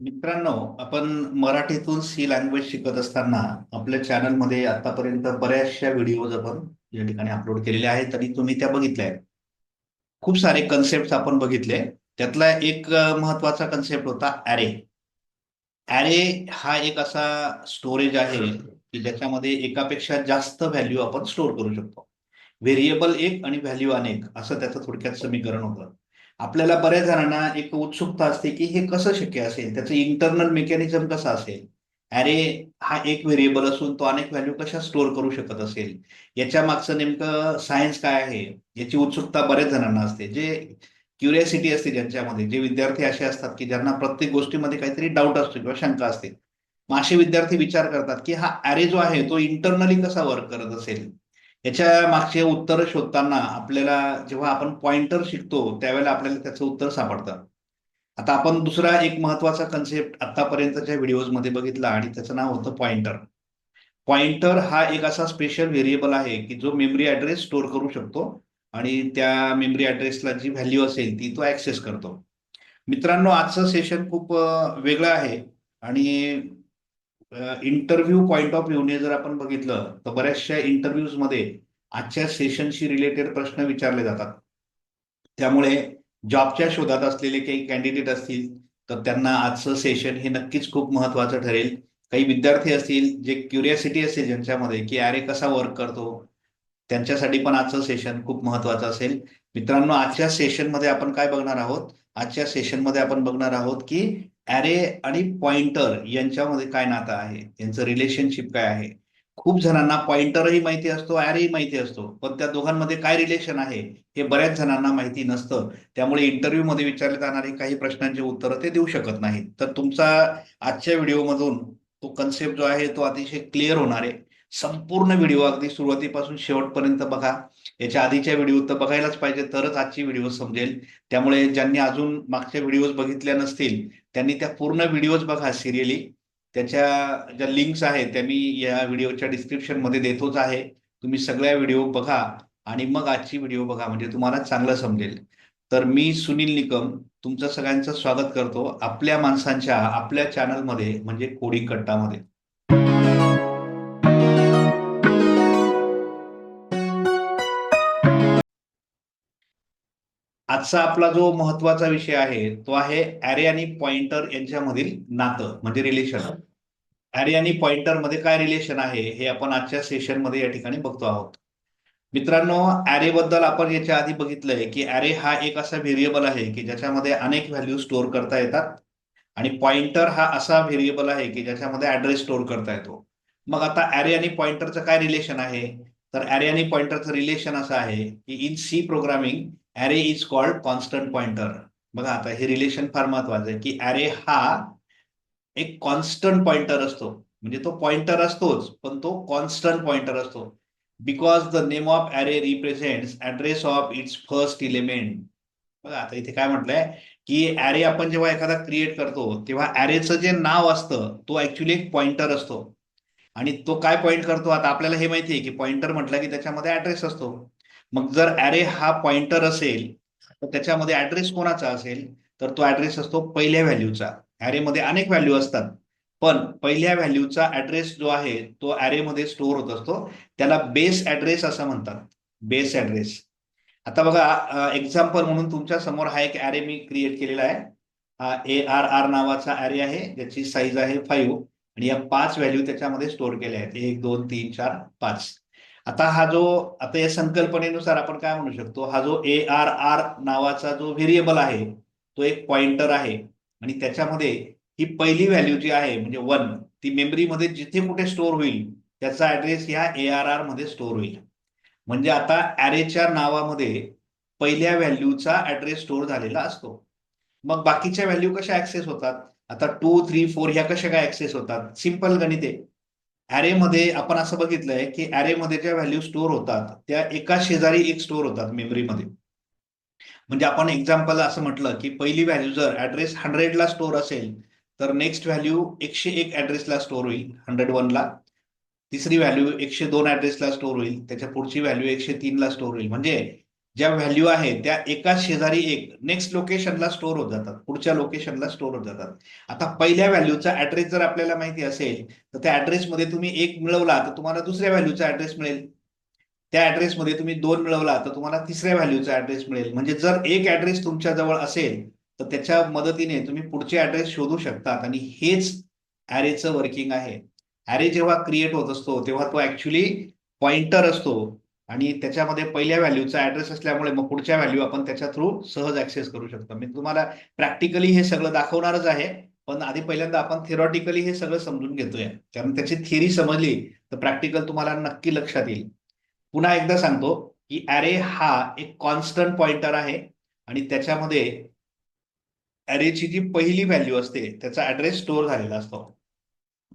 मित्रांनो आपण मराठीतून सी लँग्वेज शिकत असताना आपल्या चॅनलमध्ये आतापर्यंत बऱ्याचशा व्हिडिओज आपण या ठिकाणी अपलोड केलेल्या आहेत आणि तुम्ही त्या बघितल्या आहेत. खूप सारे कन्सेप्ट आपण बघितले. त्यातला एक महत्त्वाचा कन्सेप्ट होता ॲरे अरे हा एक असा स्टोरेज आहे की ज्याच्यामध्ये एकापेक्षा जास्त व्हॅल्यू आपण स्टोअर करू शकतो. व्हेरिएबल एक आणि व्हॅल्यू अनेक असं त्याचं थोडक्यात समीकरण होतं. आपल्याला बऱ्याच जणांना एक उत्सुकता असते की हे कसं शक्य असेल? त्याचं इंटरनल मेकॅनिझम कसं असेल? अरे हा एक व्हेरिएबल असून तो अनेक व्हॅल्यू कशा स्टोअर करू शकत असेल? याच्या मागचं नेमकं सायन्स काय आहे? याची उत्सुकता बऱ्याच जणांना असते. जे क्युरियासिटी असते ज्यांच्यामध्ये जे विद्यार्थी असे असतात की ज्यांना प्रत्येक गोष्टीमध्ये काहीतरी डाऊट असतो किंवा शंका असते. मग असे विद्यार्थी विचार करतात की हा अरे जो आहे तो इंटरनली कसा वर्क करत असेल? याच्या मागचे उत्तर शोधताना आपल्याला जेव्हा आपण पॉइंटर शिकतो त्यावेळेला आपल्याला त्याचं उत्तर सापडतं. आता आपण दुसरा एक महत्त्वाचा कन्सेप्ट आतापर्यंतच्या व्हिडिओजमध्ये बघितला आणि त्याचं नाव होतं पॉइंटर पॉइंटर हा एक असा स्पेशल व्हेरिएबल आहे की जो मेमरी ऍड्रेस स्टोअर करू शकतो आणि त्या मेमरी ऍड्रेसला जी व्हॅल्यू असेल ती तो ऍक्सेस करतो. मित्रांनो आजचं सेशन खूप वेगळं आहे आणि इंटरव्ह्यू पॉइंट ऑफ व्ह्यूने जर आपण बघितलं तर बऱ्याचशा इंटरव्ह्यूजमध्ये आजच्या सेशनशी रिलेटेड प्रश्न विचारले जातात. त्यामुळे जॉबच्या शोधात असलेले काही कॅन्डिडेट असतील तर त्यांना आजचं सेशन हे नक्कीच खूप महत्वाचं ठरेल. काही विद्यार्थी असतील जे क्युरियासिटी असेल ज्यांच्यामध्ये की अरे कसा वर्क करतो त्यांच्यासाठी पण आजचं सेशन खूप महत्वाचं असेल. मित्रांनो आजच्या सेशनमध्ये आपण काय बघणार आहोत? आजच्या सेशनमध्ये आपण बघणार आहोत की अरे आणि पॉइंटर यांच्यामध्ये काय नातं आहे? यांचं रिलेशनशिप काय आहे? खूप जणांना पॉइंटरही माहिती असतो ॲरेही माहिती असतो. पण त्या दोघांमध्ये काय रिलेशन आहे? हे बऱ्याच जणांना माहिती नसतं. त्यामुळे इंटरव्ह्यूमध्ये विचारले जाणारे काही प्रश्नांची उत्तरं ते देऊ शकत नाहीत. तर तुमचा आजच्या व्हिडिओमधून तो कन्सेप्ट जो आहे तो अतिशय क्लिअर होणार आहे. संपूर्ण व्हिडिओ अगदी सुरुवातीपासून शेवटपर्यंत बघा. याच्या आधीच्या व्हिडिओ तर बघायलाच पाहिजे तरच आजची व्हिडिओ समजेल. त्यामुळे ज्यांनी अजून मागच्या व्हिडिओज बघितल्या नसतील त्यांनी त्या पूर्ण व्हिडिओज बघा सिरियली त्याच्या ज्या लिंक्स आहेत त्या मी या व्हिडिओच्या डिस्क्रिप्शनमध्ये देतोच आहे. तुम्ही सगळ्या व्हिडिओ बघा आणि मग आजची व्हिडिओ बघा म्हणजे तुम्हाला चांगलं समजेल. तर मी सुनील निकम तुमचं सगळ्यांचं स्वागत करतो आपल्या माणसांच्या आपल्या चॅनलमध्ये म्हणजे कोडिंग कट्टामध्ये. आजचा आपला जो महत्त्वाचा विषय आहे तो आहे ॲरे आणि पॉइंटर यांच्यामधील नातं म्हणजे रिलेशन ॲरे आणि पॉइंटरमध्ये काय रिलेशन आहे हे आपण आजच्या सेशनमध्ये या ठिकाणी बघतो आहोत. मित्रांनो ॲरे बद्दल आपण याच्या आधी बघितलंय की ॲरे हा एक असा व्हेरिएबल आहे की ज्याच्यामध्ये अनेक व्हॅल्यू स्टोअर करता येतात आणि पॉइंटर हा असा व्हेरिएबल आहे की ज्याच्यामध्ये ऍड्रेस स्टोअर करता येतो. मग आता ॲरे आणि पॉइंटरचं काय रिलेशन आहे? तर ॲरे आणि पॉइंटरचं रिलेशन असं आहे की in C programming array is called constant pointer बघा आता हे रिलेशन फार महत्वाचं आहे की ॲरे हा एक कॉन्स्टंट पॉइंटर असतो. म्हणजे तो पॉइंटर असतोच पण तो कॉन्स्टंट पॉइंटर असतो. Because the name of array represents address of its first element बघा आता इथे काय म्हटलंय? की ॲरे आपण जेव्हा एखादा क्रिएट करतो तेव्हा ॲरेचं जे नाव असतं तो ऍक्च्युली एक पॉइंटर असतो. आणि तो काय पॉइंट करतो? आता आपल्याला हे माहिती आहे की पॉइंटर म्हटलं की त्याच्यामध्ये ऍड्रेस असतो. मग जर ॲरे हा पॉइंटर असेल तर त्याच्यामध्ये ऍड्रेस कोणाचा असेल? तर तो ऍड्रेस असतो पहिल्या व्हॅल्यूचा ॲरेमध्ये अनेक व्हॅल्यू असतात. पण पहिल्या व्हॅल्यूचा ऍड्रेस जो आहे तो ॲरेमध्ये स्टोअर होत असतो. त्याला बेस ऍड्रेस असं म्हणतात. बेस ऍड्रेस आता बघा एक्झाम्पल म्हणून तुमच्यासमोर हा एक ॲरे मी क्रिएट केलेला आहे. हा ए आर आर नावाचा अॅरे आहे ज्याची साईज आहे फाईव्ह आणि या पाच व्हॅल्यू त्याच्यामध्ये स्टोअर केल्या आहेत. एक दोन तीन चार पाच. आता हा जो आता या संकल्पनेनुसार आपण काय म्हणू शकतो हा जो ए आर आर नावाचा जो व्हेरिएबल आहे तो एक पॉइंटर आहे. आणि त्याच्यामध्ये ही पहिली व्हॅल्यू जी आहे म्हणजे वन ती मेमरीमध्ये जिथे कुठे स्टोअर होईल त्याचा ऍड्रेस ह्या ए आर आरमध्ये स्टोअर होईल. म्हणजे आता ॲरेच्या नावामध्ये पहिल्या व्हॅल्यूचा ऍड्रेस स्टोअर झालेला असतो. मग बाकीच्या व्हॅल्यू कशा ऍक्सेस होतात? आता टू थ्री फोर ह्या कशा काय ऍक्सेस होतात? सिंपल गणित. आहे ॲरेमध्ये आपण असं बघितलंय की ॲरेमध्ये ज्या व्हॅल्यू स्टोअर होतात त्या एका शेजारी एक स्टोअर होतात मेमरीमध्ये म्हणजे आपण एक्झाम्पल असं म्हटलं की पहिली व्हॅल्यू जर ऍड्रेस हंड्रेडला स्टोअर असेल तर नेक्स्ट व्हॅल्यू एकशे एक ऍड्रेसला स्टोअर होईल हंड्रेड वनला तिसरी व्हॅल्यू एकशे दोन ऍड्रेसला स्टोअर होईल त्याच्या पुढची व्हॅल्यू एकशे तीनला स्टोअर होईल. म्हणजे ज्या व्हॅल्यू आहे त्या एका शेजारी एक नेक्स्ट लोकेशनला स्टोअर होत जातात. पुढच्या लोकेशनला स्टोअर होत जातात. आता पहिल्या व्हॅल्यूचा ऍड्रेस जर आपल्याला माहिती असेल तर त्या ऍड्रेसमध्ये तुम्ही एक मिळवला तर तुम्हाला दुसऱ्या व्हॅल्यूचा ऍड्रेस मिळेल. त्या ऍड्रेसमध्ये तुम्ही दोन मिळवला तर तुम्हाला तिसऱ्या व्हॅल्यूचा ऍड्रेस मिळेल. म्हणजे जर एक ऍड्रेस तुमच्या जवळ असेल तर त्याच्या मदतीने तुम्ही पुढचे ऍड्रेस शोधू शकतात. आणि हेच ॲरेचं वर्किंग आहे. ॲरे जेव्हा क्रिएट होत असतो तेव्हा तो ऍक्च्युली पॉइंटर असतो. आणि त्याच्यामध्ये पहिल्या व्हॅल्यूचा ऍड्रेस असल्यामुळे मग पुढच्या व्हॅल्यू आपण त्याच्या थ्रू सहज ऍक्सेस करू शकतो. मी तुम्हाला प्रॅक्टिकली हे सगळं दाखवणारच आहे पण आधी पहिल्यांदा आपण थिरॉटिकली हे सगळं समजून घेतोय. कारण त्याची थिअरी समजली तर प्रॅक्टिकल तुम्हाला नक्की लक्षात येईल. पुन्हा एकदा सांगतो की अरे हा एक कॉन्स्टंट पॉइंटर आहे आणि त्याच्यामध्ये अरेची जी पहिली व्हॅल्यू असते त्याचा ऍड्रेस स्टोअर झालेला असतो.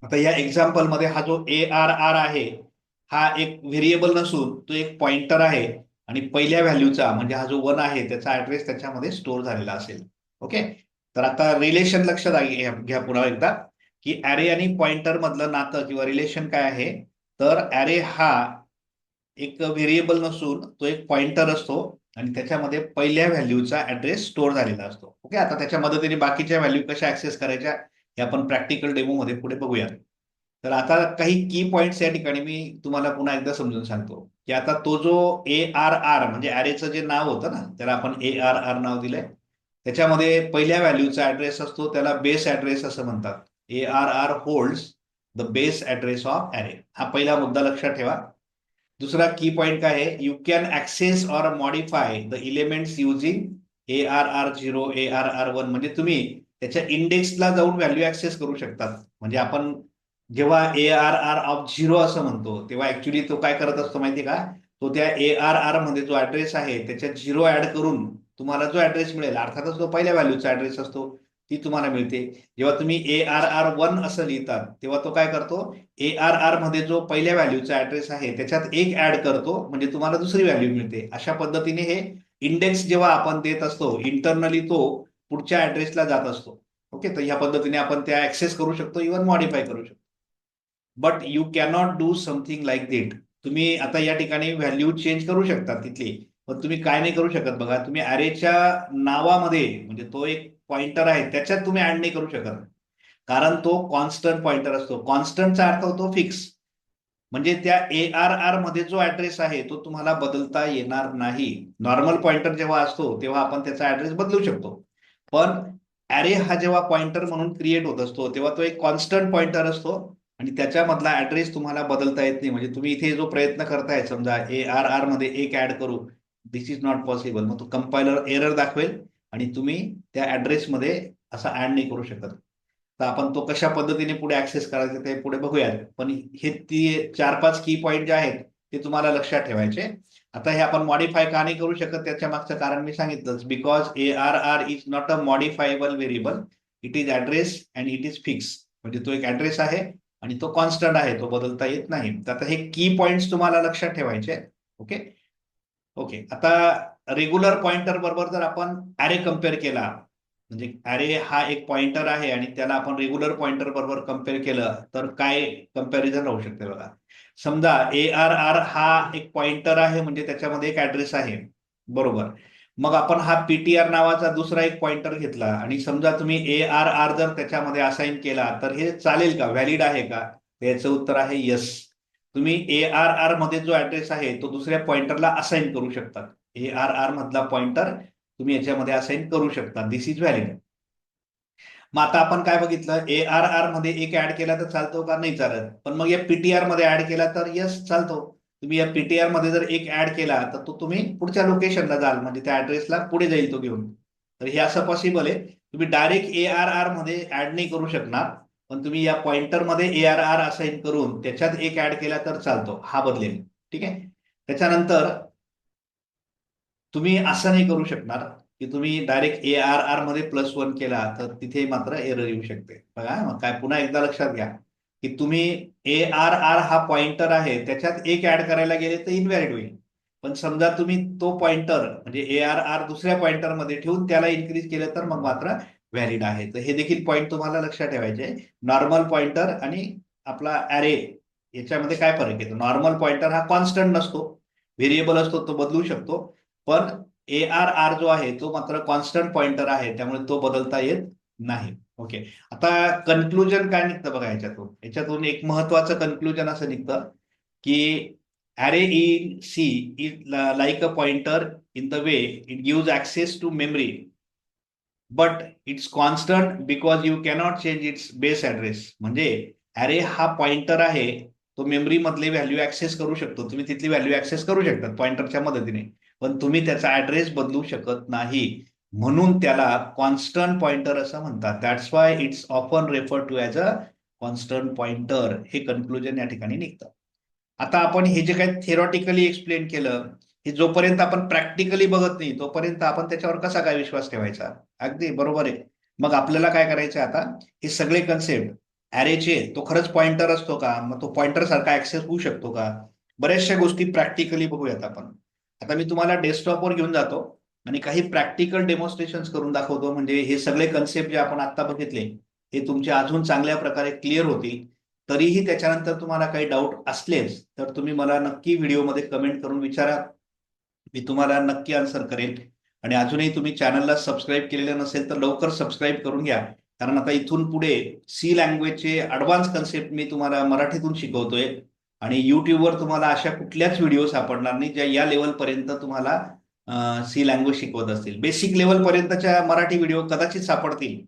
आता या एक्झाम्पलमध्ये हा जो ए आर आर आहे हा एक व्हेरिएबल नसून तो एक पॉइंटर आहे आणि पहिल्या व्हॅल्यूचा म्हणजे हा जो वन आहे त्याचा ऍड्रेस त्याच्यामध्ये स्टोअर झालेला असेल. ओके तर आता रिलेशन लक्षात घ्या घ्या पुन्हा एकदा की ॲरे आणि पॉइंटर मधलं नातं किंवा रिलेशन काय आहे? तर अरे हा एक व्हेरिएबल नसून तो एक पॉइंटर असतो आणि त्याच्यामध्ये पहिल्या व्हॅल्यूचा ऍड्रेस स्टोअर झालेला असतो. ओके आता त्याच्या मदतीने बाकीच्या व्हॅल्यू कशा ऍक्सेस करायच्या हे आपण प्रॅक्टिकल डेमो मध्ये पुढे बघूया तर आता काही की पॉइंट्स या ठिकाणी मी तुम्हाला पुन्हा एकदा समजून सांगतो. की आता तो जो ए आर आर म्हणजे ॲरेचं जे नाव होतं ना त्याला आपण ए आर आर नाव दिलंय. त्याच्यामध्ये पहिल्या व्हॅल्यूचा ऍड्रेस असतो त्याला बेस ऍड्रेस असं म्हणतात. A R R holds the base address of array हा पहिला मुद्दा लक्षात ठेवा. दुसरा की पॉइंट काय आहे? You can access or modify the elements using A R R zero A R R one म्हणजे तुम्ही त्याच्या इंडेक्सला जाऊन व्हॅल्यू ऍक्सेस करू शकतात. म्हणजे आपण जेव्हा A R R of zero असं म्हणतो तेव्हा ऍक्च्युली तो काय करत असतो माहिती का? तो त्या ए आर आरमध्ये जो ऍड्रेस आहे त्याच्यात झिरो ऍड करून तुम्हाला जो ऍड्रेस मिळेल अर्थातच तो पहिल्या व्हॅल्यूचा ऍड्रेस असतो ती तुम्हाला मिळते. जेव्हा तुम्ही ए आर आर वन असं लिहितात तेव्हा तो काय करतो? ए आर आरमध्ये जो पहिल्या व्हॅल्यूचा ऍड्रेस आहे त्याच्यात एक ऍड करतो म्हणजे तुम्हाला दुसरी व्हॅल्यू मिळते. अशा पद्धतीने हे इंडेक्स जेव्हा आपण देत असतो इंटरनली तो पुढच्या ऍड्रेसला जात असतो. ओके तर ह्या पद्धतीने आपण त्या ऍक्सेस करू शकतो इव्हन मॉडिफाय करू शकतो. But you cannot do something like that तुम्ही आता या ठिकाणी व्हॅल्यू चेंज करू शकता तिथली. पण तुम्ही काय नाही करू शकत बघा. तुम्ही अरेच्या नावामध्ये म्हणजे तो एक पॉइंटर आहे त्याच्यात तुम्ही ऍड नाही करू शकत. कारण तो कॉन्स्टंट पॉइंटर असतो. कॉन्स्टंटचा अर्थ होतो फिक्स म्हणजे त्या ए आर आरमध्ये जो ऍड्रेस आहे तो तुम्हाला बदलता येणार नाही. नॉर्मल पॉइंटर जेव्हा असतो तेव्हा आपण त्याचा ऍड्रेस बदलू शकतो. पण अरे हा जेव्हा पॉइंटर म्हणून क्रिएट होत असतो तेव्हा तो एक कॉन्स्टंट पॉइंटर असतो. आणि त्याच्यामधला ऍड्रेस तुम्हाला बदलता येत नाही. म्हणजे तुम्ही इथे जो प्रयत्न करताय समजा ए आर आरमध्ये एक ऍड करू दिस इज नॉट पॉसिबल मग तो कंपायलर एरर दाखवेल आणि तुम्ही त्या ऍड्रेसमध्ये असा ऍड नाही करू शकत. तर आपण तो कशा पद्धतीने पुढे ऍक्सेस करायचं ते पुढे बघूयात. पण हे ती चार पाच की पॉईंट जे आहेत ते तुम्हाला लक्षात ठेवायचे. आता हे आपण मॉडिफाय का नाही करू शकत त्याच्या मागचं कारण मी सांगितलंच. Because A R R is not a modifiable variable it is address and it is fix म्हणजे तो एक ऍड्रेस आहे. आणि तो कॉन्स्टंट आहे तो बदलता येत नाही. तर आता हे की पॉइंट्स तुम्हाला लक्षात ठेवायचे ओके ओके आता रेग्युलर पॉइंटर बरोबर जर आपण अॅरे कंपेअर केला म्हणजे अॅरे हा एक पॉइंटर आहे आणि त्याला आपण रेग्युलर पॉइंटर बरोबर कंपेअर केलं तर काय कंपॅरिझन राहू शकते बघा. समजा ए आर आर हा एक पॉइंटर आहे म्हणजे त्याच्यामध्ये एक ऍड्रेस आहे. बरोबर. मग आपण हा पीटीआर नावाचा दुसरा एक पॉइंटर घेतला. आणि समजा तुम्ही ए आर आर जर त्याच्यामध्ये असाइन केला तर हे चालेल का? व्हॅलिड आहे का? याचं उत्तर आहे यस तुम्ही ए आर आरमध्ये जो ऍड्रेस आहे तो दुसऱ्या पॉइंटरला असाइन करू शकता. ए आर आर मधला पॉइंटर तुम्ही याच्यामध्ये असाइन करू शकता. दिस इज व्हॅलिड मग आता आपण काय बघितलं? ए आर आरमध्ये एक ऍड केला तर चालतो का? नाही चालत. पण मग या पीटीआरमध्ये ऍड केला तर यस चालतो. तुम्ही या पीटीआरमध्ये जर एक ऍड केला तर तो तुम्ही पुढच्या लोकेशनला जाल. म्हणजे त्या ऍड्रेसला पुढे जाईल तो घेऊन. तर हे असं पॉसिबल आहे. तुम्ही डायरेक्ट ए आर आरमध्ये ऍड नाही करू शकणार पण तुम्ही या पॉइंटरमध्ये ए आर आर असाइन करून त्याच्यात एक ऍड केला तर चालतो. हा बदलेल. ठीक आहे? त्याच्यानंतर तुम्ही असं नाही करू शकणार की तुम्ही डायरेक्ट ए आर आरमध्ये प्लस वन केला तर तिथे मात्र एरर येऊ शकते. बघा मग काय पुन्हा एकदा लक्षात घ्या. की तुम्ही ए आर आर हा पॉइंटर आहे त्याच्यात एक ऍड करायला गेले तर इनव्हॅलिड होईल. पण समजा तुम्ही तो पॉइंटर म्हणजे ए आर आर दुसऱ्या पॉइंटरमध्ये ठेवून त्याला इन्क्रीज केलं तर मग मात्र व्हॅलिड आहे. तर हे देखील पॉईंट तुम्हाला लक्षात ठेवायचे नॉर्मल पॉइंटर आणि आपला अरे याच्यामध्ये काय फरक येतो? नॉर्मल पॉइंटर हा कॉन्स्टंट नसतो. व्हेरिएबल असतो तो बदलू शकतो. पण ए आर आर जो आहे तो मात्र कॉन्स्टंट पॉइंटर आहे. त्यामुळे तो बदलता येत नाही. ओके. आता कन्क्लुजन काय निघतं बघा याच्यातून? याच्यातून एक महत्वाचं कन्क्लुजन असं निघतं की array in C is like a pointer in the way it gives access to memory but it's constant because you cannot change its base address म्हणजे अरे हा पॉइंटर आहे तो मेमरी मधले व्हॅल्यू ऍक्सेस करू शकतो. तुम्ही तिथली व्हॅल्यू ऍक्सेस करू शकतात पॉइंटरच्या मदतीने पण तुम्ही त्याचा ऍड्रेस बदलू शकत नाही. म्हणून त्याला कॉन्स्टंट पॉइंटर असं म्हणतात. That's why it's often refer to as a constant pointer हे कन्क्लुजन या ठिकाणी निघतं. आता आपण हे जे काही थेरॉटिकली एक्सप्लेन केलं हे जोपर्यंत आपण प्रॅक्टिकली बघत नाही तोपर्यंत आपण त्याच्यावर कसा काय विश्वास ठेवायचा? अगदी बरोबर आहे. मग आपल्याला काय करायचं आता? हे सगळे कन्सेप्ट ॲरेचे तो खरंच पॉइंटर असतो का? मग तो पॉइंटर सारखा ऍक्सेस होऊ शकतो का? बऱ्याचशा गोष्टी प्रॅक्टिकली बघूयात आपण. आता मी तुम्हाला डेस्कटॉपवर घेऊन जातो. आणि काही प्रॅक्टिकल डेमॉन्स्ट्रेशन करून दाखवतो. म्हणजे हे सगळे कन्सेप्ट जे आपण आता बघितले हे तुमचे अजून चांगल्या प्रकारे क्लिअर होतील. तरीही त्याच्यानंतर तुम्हाला काही डाऊट असलेच तर तुम्ही मला नक्की व्हिडिओमध्ये कमेंट करून विचारा. मी तुम्हाला नक्की आन्सर करेल. आणि अजूनही तुम्ही चॅनलला सबस्क्राईब केलेलं नसेल तर लवकर सबस्क्राईब करून घ्या. कारण आता इथून पुढे सी लँग्वेजचे ॲडव्हान्स कन्सेप्ट मी तुम्हाला मराठीतून शिकवतोय. आणि युट्यूबवर तुम्हाला अशा कुठल्याच व्हिडिओ सापडणार नाही ज्या या लेवलपर्यंत तुम्हाला सी लँग्वेज शिकवत असतील. बेसिक लेवल पर्यंतच्या मराठी व्हिडिओ कदाचित सापडतील.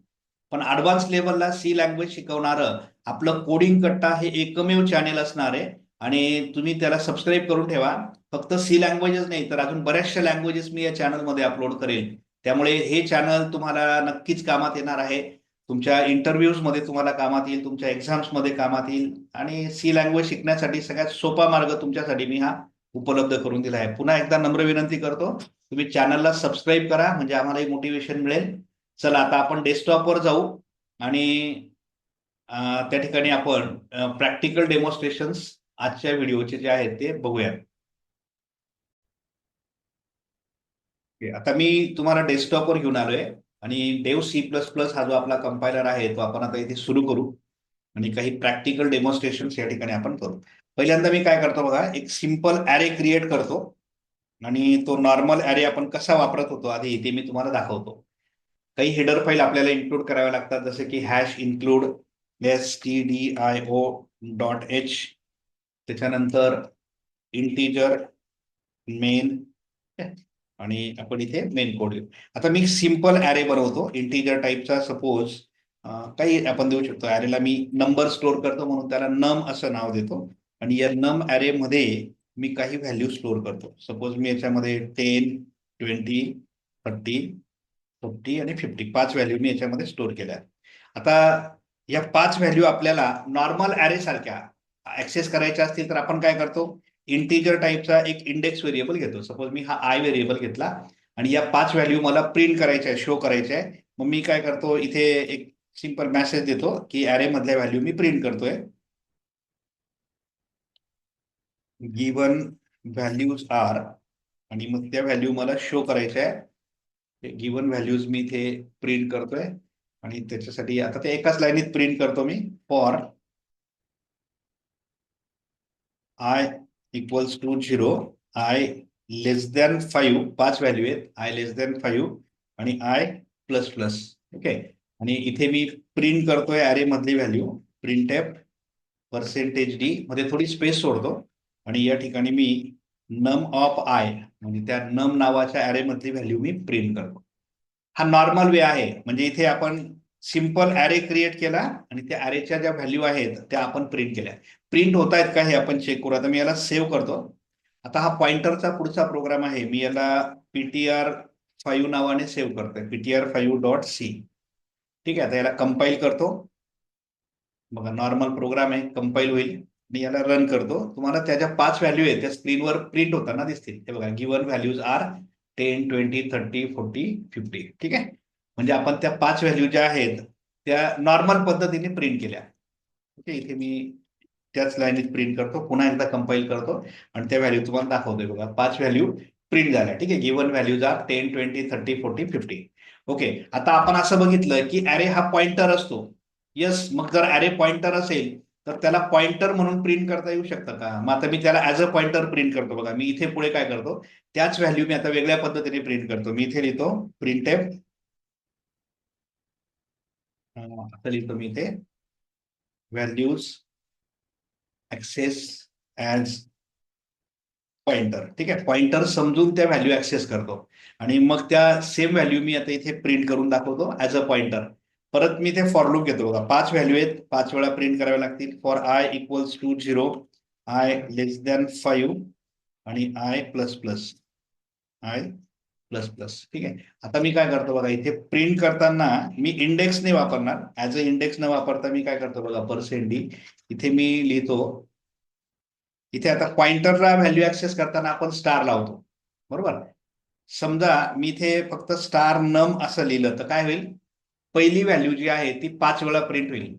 पण ॲडव्हान्स लेवलला सी लँग्वेज शिकवणारं आपलं कोडिंग कट्टा हे एकमेव चॅनेल असणार आहे आणि तुम्ही त्याला सबस्क्राईब करून ठेवा. फक्त सी लँग्वेजच नाही तर अजून बऱ्याचशा लँग्वेजेस मी या चॅनलमध्ये अपलोड करेल. त्यामुळे हे चॅनल तुम्हाला नक्कीच कामात येणार आहे. तुमच्या इंटरव्ह्यूजमध्ये तुम्हाला कामात येईल तुमच्या एक्झाम्समध्ये कामात येईल. आणि सी लँग्वेज शिकण्यासाठी सगळ्यात सोपा मार्ग तुमच्यासाठी मी हा उपलब्ध करून दिला आहे. पुन्हा एकदा नम्र विनंती करतो तुम्ही चॅनलला सबस्क्राईब करा म्हणजे आम्हालाही मोटिवेशन मिळेल. चला आता आपण डेस्कटॉपवर जाऊ आणि त्या ठिकाणी आपण प्रॅक्टिकल डेमॉन्स्ट्रेशन्स आजच्या व्हिडिओचे जे आहेत ते बघूया आता मी तुम्हाला डेस्कटॉपवर घेऊन आलोय आणि डेव सी प्लस प्लस हा जो आपला कंपायलर आहे तो आपण आता इथे सुरू करू आणि काही प्रॅक्टिकल डेमॉन्स्ट्रेशन या ठिकाणी आपण करू. पहिल्यांदा मी काय करतो बघा एक सिंपल ॲरे क्रिएट करतो. आणि तो नॉर्मल ॲरे आपण कसा वापरत होतो आधी ते मी तुम्हाला दाखवतो. काही हेडर फाईल आपल्याला इन्क्लूड कराव्या लागतात जसे की hash include S T D I O dot H त्याच्यानंतर इंटीजर मेन आणि आपण इथे मेन कोड घेऊ. आता मी सिंपल ॲरे बनवतो इंटीजर टाईपचा सपोज काही आपण देऊ शकतो ॲरेला मी नंबर स्टोअर करतो म्हणून त्याला नम असं नाव देतो. आणि या नम ॲरेमध्ये मी काही व्हॅल्यू स्टोअर करतो. सपोज मी याच्यामध्ये टेन ट्वेंटी थर्टी फोर्टी आणि फिफ्टी पाच व्हॅल्यू मी याच्यामध्ये स्टोअर केल्या. आता या पाच व्हॅल्यू आपल्याला नॉर्मल ॲरे सारख्या ऍक्सेस करायच्या असतील तर आपण काय करतो? इंटिजर टाईपचा एक इंडेक्स व्हेरिएबल घेतो. सपोज मी हा आय व्हेरिएबल घेतला आणि या पाच व्हॅल्यू मला प्रिंट करायच्या आहे शो करायच्या आहे. मग मी काय करतो? इथे एक सिंपल मेसेज देतो की अरे मधल्या व्हॅल्यू मी प्रिंट करतोय. गिवन व्हॅल्यूज आर आणि मग त्या व्हॅल्यू मला शो करायच्या. आहे गिवन व्हॅल्यूज मी इथे प्रिंट करतोय. आणि त्याच्यासाठी आता ते एकाच लाईनीत प्रिंट करतो मी. For I equals to zero I less than five पाच व्हॅल्यू आहेत. आय लेस दॅन फाईव्ह आणि आय प्लस प्लस ओके आणि इथे मी प्रिंट करतोय अरे मधली value print F percentage D मध्ये थोडी स्पेस सोडतो. आणि या ठिकाणी मी नम ऑफ आय म्हणजे त्या नम नावाच्या अरे मधली व्हॅल्यू मी प्रिंट करतो. हा नॉर्मल वे आहे. म्हणजे इथे आपण सिंपल अॅरे क्रिएट केला आणि त्या ॲरेच्या ज्या व्हॅल्यू आहेत त्या आपण प्रिंट केल्या. प्रिंट होत आहेत का हे आपण चेक करू. आता मी याला सेव्ह करतो. आता हा पॉइंटरचा पुढचा प्रोग्राम आहे. मी याला पीटीआर फाईव्ह नावाने सेव्ह करतोय. पीटीआर फाईव्ह डॉट सी ठीक आहे आता याला कंपाईल करतो. बघा नॉर्मल प्रोग्राम आहे. कंपाईल होईल. मी याला रन करतो. तुम्हाला त्याच्या पाच व्हॅल्यू आहेत. त्या स्क्रीनवर प्रिंट होताना दिसतील. हे बघा given values are ten twenty thirty forty fifty ठीक आहे? म्हणजे आपण त्या पाच व्हॅल्यू ज्या आहेत त्या नॉर्मल पद्धतीने प्रिंट केल्या. ओके इथे मी त्याच लाईनीत प्रिंट करतो. पुन्हा एकदा कंपाईल करतो. आणि त्या व्हॅल्यू तुम्हाला दाखवतोय बघा. पाच व्हॅल्यू प्रिंट झाल्या. ठीक आहे? Given values are ten twenty thirty forty fifty okay आता आपण असं बघितलं की अरे हा पॉइंटर असतो. यस मग जर अरे पॉइंटर असेल तर त्याला पॉइंटर म्हणून प्रिंट करता येऊ शकतं का? मग आता मी त्याला ऍज अ पॉइंटर प्रिंट करतो बघा. मी इथे पुढे काय करतो? त्याच व्हॅल्यू मी आता वेगळ्या पद्धतीने प्रिंट करतो. मी इथे लिहितो प्रिंट एफ आता लिहितो मी इथे व्हॅल्यूज ऍक्सेस ऍज पॉइंटर ठीक आहे? पॉइंटर समजून त्या व्हॅल्यू ऍक्सेस करतो. आणि मग त्या सेम व्हॅल्यू मी आता इथे प्रिंट करून दाखवतो ऍज अ पॉइंटर परत मी ते फॉर लूप घेतो. बघा पाच व्हॅल्यू आहेत. पाच वेळा प्रिंट करावे लागतील. For I equals to zero I less than five आणि I plus plus I plus plus ठीक आहे? आता मी काय करतो बघा इथे प्रिंट करताना मी इंडेक्स नाही वापरणार. ऍज अ इंडेक्स न वापरता मी काय करतो बघा पर्सेंट डी इथे मी लिहितो. इथे आता पॉइंटरला व्हॅल्यू ऍक्सेस करताना आपण स्टार लावतो. बरोबर? समजा मी इथे फक्त स्टार नम असं लिहिलं तर काय होईल? पहिली व्हॅल्यू जी आहे ती पाच वेळा प्रिंट होईल.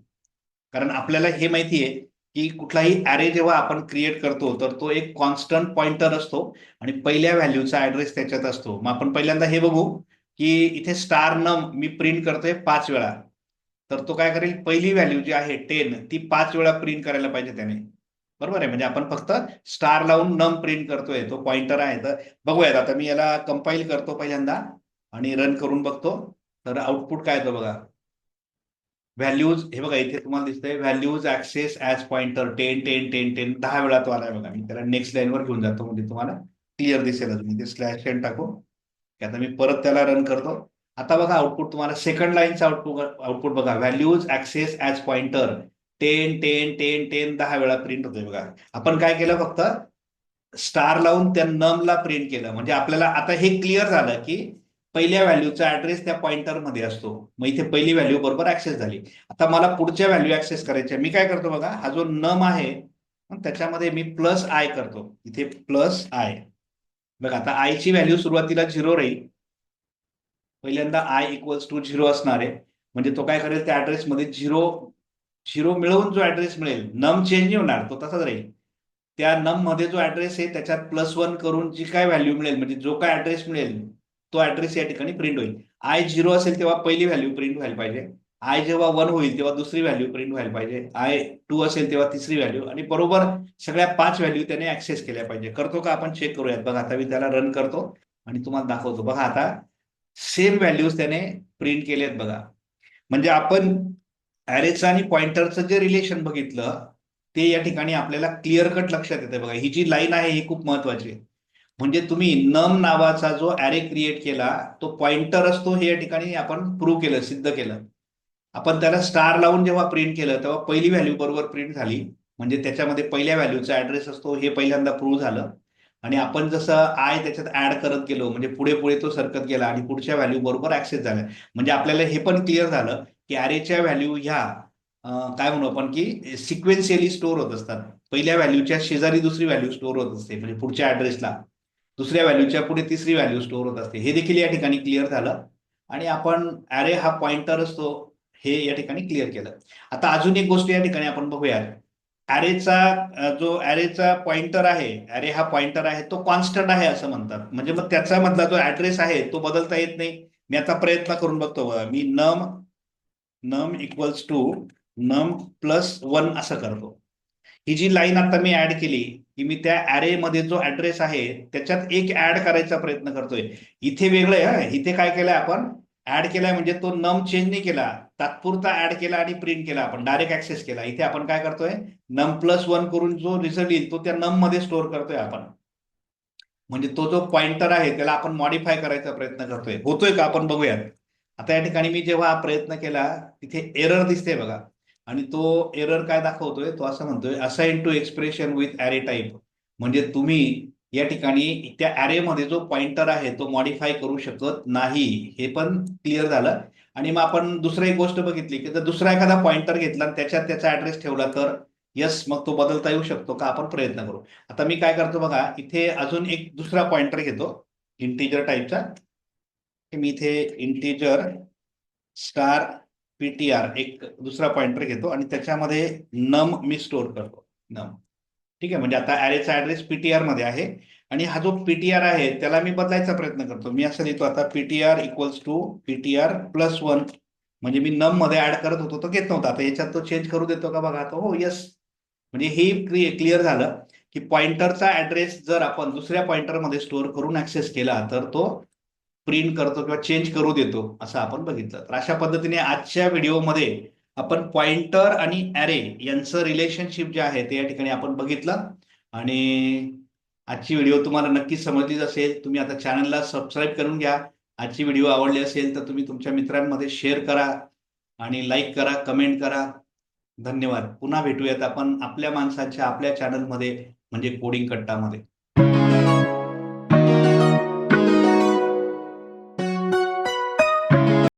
कारण आपल्याला हे माहिती आहे की कुठलाही अॅरे जेव्हा आपण क्रिएट करतो तर तो एक कॉन्स्टंट पॉइंटर असतो आणि पहिल्या व्हॅल्यूचा ऍड्रेस त्याच्यात असतो. मग आपण पहिल्यांदा हे बघू की इथे स्टार नम मी प्रिंट करतोय पाच वेळा. तर तो काय करेल? पहिली व्हॅल्यू जी आहे टेन ती पाच वेळा प्रिंट करायला पाहिजे त्याने. बरोबर आहे? म्हणजे आपण फक्त स्टार लावून नम प्रिंट करतोय. तो पॉइंटर आहे. तर बघूयात. आता मी याला कंपाईल करतो पहिल्यांदा आणि रन करून बघतो. तर आउटपुट काय येतं बघा? व्हॅल्यूज हे बघा इथे तुम्हाला दिसतंय. Values access as pointer ten ten ten ten दहा वेळा तो आलाय बघा. मी त्याला नेक्स्ट लाईनवर घेऊन जातो. म्हणजे तुम्हाला क्लिअर दिसेल अजून. इथे स्लॅश एन टाकू. आता मी परत त्याला रन करतो. आता बघा आउटपुट तुम्हाला सेकंड लाईनचं आउटपुट आउटपुट बघा. Values access as pointer ten ten ten ten दहा वेळा प्रिंट होतोय बघा. आपण काय केलं फक्त? स्टार लावून त्या नमला प्रिंट केलं. म्हणजे आपल्याला आता हे क्लिअर झालं की पहिल्या व्हॅल्यूचा ऍड्रेस त्या पॉइंटरमध्ये असतो. मग इथे पहिली व्हॅल्यू बरोबर ऍक्सेस झाली. आता मला पुढच्या व्हॅल्यू ऍक्सेस करायच्या मी काय करतो बघा हा जो नम आहे त्याच्यामध्ये मी प्लस आय करतो. इथे प्लस आय बघा आता आयची व्हॅल्यू सुरुवातीला झिरो राहील. पहिल्यांदा आय इक्वल्स टू झिरो असणार आहे. म्हणजे तो काय करेल त्या ऍड्रेसमध्ये झिरो झिरो मिळवून जो ऍड्रेस मिळेल नम चेंज नाही होणार तो तसाच राहील. त्या नममध्ये जो ऍड्रेस आहे त्याच्यात प्लस वन करून जी काय व्हॅल्यू मिळेल म्हणजे जो काय ऍड्रेस मिळेल तो ऍड्रेस या ठिकाणी प्रिंट होईल. आय झिरो असेल तेव्हा पहिली व्हॅल्यू प्रिंट व्हायला पाहिजे. आय जेव्हा वन होईल तेव्हा दुसरी व्हॅल्यू प्रिंट व्हायला पाहिजे. आय टू असेल तेव्हा तिसरी व्हॅल्यू आणि बरोबर सगळ्या पाच व्हॅल्यू त्याने ऍक्सेस केल्या पाहिजे. करतो का आपण? चेक करूयात. बघा आता मी त्याला रन करतो आणि तुम्हाला दाखवतो. बघा आता सेम व्हॅल्यूज त्याने प्रिंट केलेत बघा. म्हणजे आपण ऍरेचं आणि पॉइंटरचं जे रिलेशन बघितलं ते या ठिकाणी आपल्याला क्लिअर कट लक्षात येते बघा. ही जी लाईन आहे ही खूप महत्वाची आहे. म्हणजे तुम्ही नम नावाचा जो अॅरे क्रिएट केला तो पॉइंटर असतो हे या ठिकाणी आपण प्रूव्ह केलं सिद्ध केलं. आपण त्याला स्टार लावून जेव्हा प्रिंट केलं तेव्हा पहिली व्हॅल्यू बरोबर प्रिंट झाली. म्हणजे त्याच्यामध्ये पहिल्या व्हॅल्यूचा ऍड्रेस असतो हे पहिल्यांदा प्रूव्ह झालं. आणि आपण जसं आय त्याच्यात ऍड करत गेलो म्हणजे पुढे पुढे तो सरकत गेला आणि पुढच्या व्हॅल्यू बरोबर ऍक्सेस झाल्या म्हणजे आपल्याला हे पण क्लिअर झालं की अरेच्या व्हॅल्यू ह्या काय म्हणू आपण की सिक्वेन्शियली स्टोअर होत असतात. पहिल्या व्हॅल्यूच्या शेजारी दुसरी व्हॅल्यू स्टोअर होत असते म्हणजे पुढच्या ऍड्रेसला दुसऱ्या व्हॅल्यूच्या पुढे तिसरी व्हॅल्यू स्टोअर होत असते. हे देखील या ठिकाणी क्लिअर झालं. आणि आपण अरे हा पॉइंटर असतो हे या ठिकाणी क्लिअर केलं. आता अजून एक गोष्ट या ठिकाणी आपण बघूया अरेचा जो अरेचा पॉइंटर आहे अरे हा पॉइंटर आहे तो कॉन्स्टंट आहे असं म्हणतात. म्हणजे मग त्याचा मधला जो ऍड्रेस आहे तो बदलता येत नाही. मी आता प्रयत्न करून बघतो मी num num equals to num plus one असं करतो. ही जी लाईन आता मी ऍड केली की मी त्या ऍरे मध्ये जो ऍड्रेस आहे त्याच्यात एक ऍड करायचा प्रयत्न करतोय. इथे वेगळं आहे इथे काय केलंय आपण? ऍड केलाय म्हणजे तो नम चेंज नाही केला. तात्पुरता ऍड केला आणि प्रिंट केला आपण. डायरेक्ट ऍक्सेस केला. इथे आपण काय करतोय? नम प्लस वन करून जो रिझल्ट येईल तो त्या नममध्ये स्टोअर करतोय आपण. म्हणजे तो जो पॉइंटर आहे त्याला आपण मॉडिफाय करायचा प्रयत्न करतोय. होतोय का? आपण बघूयात. आता या ठिकाणी मी जेव्हा प्रयत्न केला तिथे एरर दिसते बघा. आणि तो एरर काय दाखवतोय? तो असं म्हणतोय assign to expression with array type म्हणजे तुम्ही या ठिकाणी त्या ॲरेमध्ये जो पॉइंटर आहे तो मॉडिफाय करू शकत नाही. हे पण क्लिअर झालं. आणि मग आपण दुसरी एक गोष्ट बघितली की जर दुसरा एखादा पॉइंटर घेतला त्याच्यात त्याचा ऍड्रेस ठेवला तर यस मग तो बदलता येऊ शकतो का? आपण प्रयत्न करू. आता मी काय करतो बघा इथे अजून एक दुसरा पॉइंटर घेतो इंटिजर टाईपचा मी इथे इंटीजर स्टार पीटीआर एक दुसरा पॉइंटर घेतो आणि त्याच्यामध्ये नम मी स्टोअर करतो. नम ठीक आहे? म्हणजे आता ॲरेचा ऍड्रेस पीटीआरमध्ये आहे आणि हा जो पीटीआर आहे त्याला मी बदलायचा प्रयत्न करतो. मी असं लिहितो आता PTR equals to PTR plus one म्हणजे मी नममध्ये ऍड करत होतो तो घेत नव्हता. आता याच्यात तो चेंज करू देतो का बघा? तो हो यस म्हणजे हे क्लिअर झालं की पॉइंटरचा ऍड्रेस जर आपण दुसऱ्या पॉइंटरमध्ये स्टोअर करून ऍक्सेस केला तर तो प्रिंट करतो किंवा चेंज करू देतो असं आपण बघितलं. तर अशा पद्धतीने आजच्या व्हिडिओमध्ये आपण पॉइंटर आणि अॅरे यांचं रिलेशनशिप जे आहे ते या ठिकाणी आपण बघितलं. आणि आजची व्हिडिओ तुम्हाला नक्कीच समजलीच असेल तुम्ही आता चॅनलला सबस्क्राईब करून घ्या. आजची व्हिडिओ आवडली असेल तर तुम्ही तुमच्या मित्रांमध्ये शेअर करा आणि लाईक करा कमेंट करा. धन्यवाद. पुन्हा भेटूयात आपण आपल्या माणसाच्या आपल्या चॅनलमध्ये म्हणजे कोडिंग कट्टामध्ये.